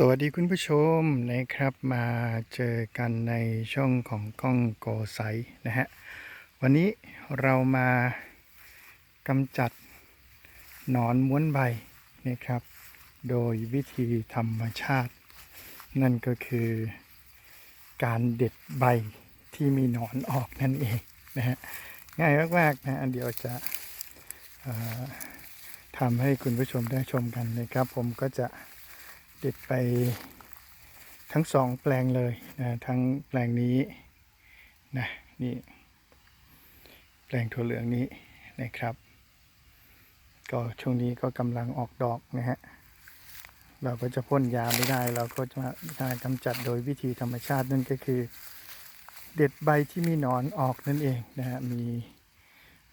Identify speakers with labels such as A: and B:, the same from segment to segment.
A: สวัสดีคุณผู้ชมนะครับมาเจอกันในช่องของกล้องโกไซนะฮะวันนี้เรามากำจัดหนอนม้วนใบนะครับ โดยวิธีธรรมชาติ นั่นก็คือการเด็ดใบที่มีหนอนออกนั่นเองนะฮะง่ายมากๆนะฮะเดี๋ยวจะทำให้คุณผู้ชมได้ชมกันนะครับ ผมก็จะ เด็ดไปทั้งสองแปลงเลยนะทั้งแปลงนี้นะนี่แปลงถั่วเหลืองนี้นะครับ ก็ช่วงนี้ก็กำลังออกดอกนะฮะเราก็จะพ่นยาไม่ได้ เราก็จะมากำจัดโดยวิธีธรรมชาตินั่นก็คือ เด็ดใบที่มีหนอนออกนั่นเองนะฮะมี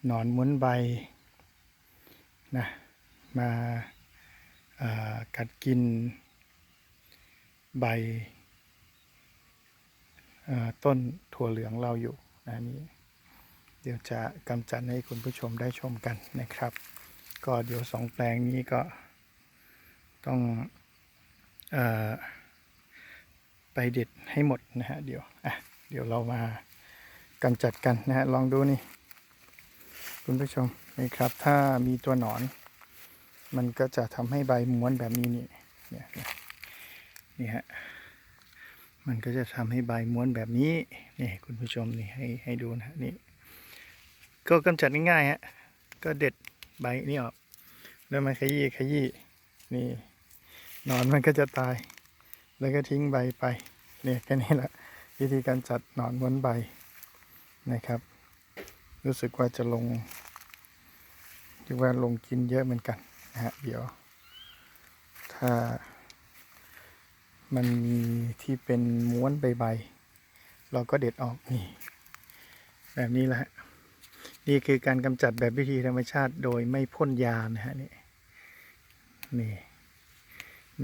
A: หนอนม้วนใบนะมาากัดกิน ใบต้นถั่วเหลืองเราอยู่นะนี่เดี๋ยวจะกำจัดให้คุณผู้ชมได้ชมกันนะครับ ก็เดี๋ยวสองแปลงนี้ก็ต้องออไปเด็ดให้หมดนะฮะเดี๋ยวอะเดี๋ยวเรามากำจัดกันนะฮะลองดูนี่ คุณผู้ชมนี่ครับ ถ้ามีตัวหนอน มันก็จะทำให้ใบม้วนแบบนี้นี่เนี่ย นี่ฮะ มันก็จะทำให้ใบม้วนแบบนี้ นี่คุณผู้ชมนี่ให้ให้ดูนะนี่ ก็กำจัดง่ายๆฮะ ก็เด็ดใบนี่ออก แล้วมาขยี้ขยี้ นี่นอนมันก็จะตาย แล้วก็ทิ้งใบไป เนี่ยแค่นี้แหละวิธีการจัดหนอนม้วนใบนะครับ รู้สึกว่าจะลงเรียกว่าลงกินเยอะเหมือนกันนะฮะ เดี๋ยว ถ้า มันมีที่เป็นม้วนใบๆเราก็เด็ดออกนี่ แบบนี้แหละฮะนี่คือการกำจัดแบบวิธีธรรมชาติโดยไม่พ่นยานะฮะนี่นี่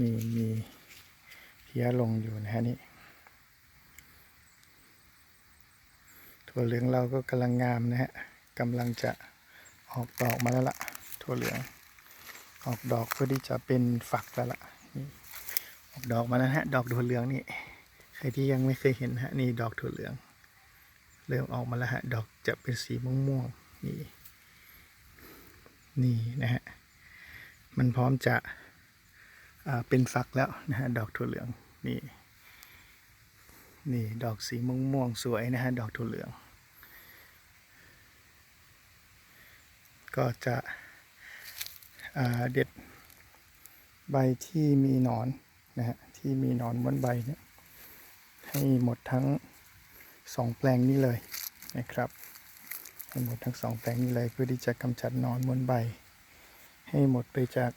A: นี่มีเพี้ยลงอยู่นะฮะนี่ถั่วเหลืองเราก็กำลังงามนะฮะกำลังจะออกดอกมาแล้วล่ะ ถั่วเหลือง ออกดอกเพื่อที่จะเป็นฝักแล้วล่ะนี่ ดอกมาแล้วฮะ ดอกถั่วเหลืองนี่ใครที่ยังไม่เคยเห็นฮะนี่ดอกถั่วเหลือง เริ่มออกมาแล้วฮะ ดอกจะเป็นสีม่วงๆนี่ นี่นะฮะ มันพร้อมจะอ่าเป็นฝักแล้วนะฮะดอกถั่วเหลืองนี่นี่ดอกสีม่วงๆสวยนะฮะดอกถั่วเหลือง ก็จะอ่าเด็ดใบที่มีหนอน นะฮะที่มีหนอนบนใบเนี่ยให้หมดทั้งสองแปลงนี้เลยนะครับให้หมดทั้งสองแปลงนี้เลยเพื่อที่จะกำจัดหนอนบนใบ ให้หมดไปจาก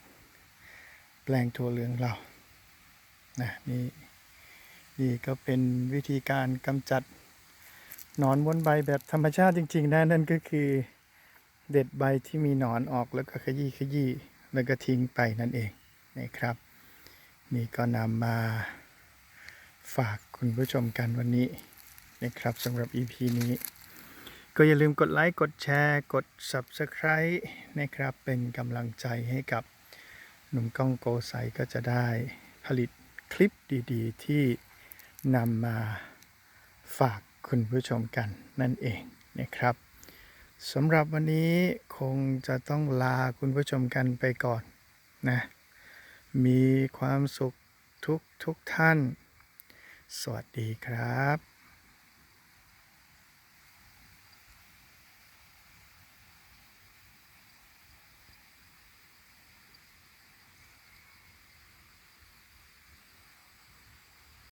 A: แปลงถั่วเหลืองเรานะนี่นี่ก็เป็นวิธีการกำจัดหนอนบนใบแบบธรรมชาติจริง ๆ นะนั่นก็คือเด็ดใบที่มีหนอนออกแล้วก็ขยี้ขยี้แล้วก็ทิ้งไปนั่นเองนะครับ นี่ก็นำมาฝากคุณผู้ชมกันวันนี้นะครับสำหรับ EP นี้ ก็อย่าลืมกดไลค์ กดแชร์ กด Subscribe นะครับ เป็นกำลังใจให้กับหนุ่มกล้องโกไซก็จะได้ผลิตคลิปดีๆ ที่นำมาฝากคุณผู้ชมกันนั่นเองนะครับสำหรับวันนี้คงจะต้องลาคุณผู้ชมกันไปก่อนนะ มีความสุขทุกทุกท่าน สวัสดีครับ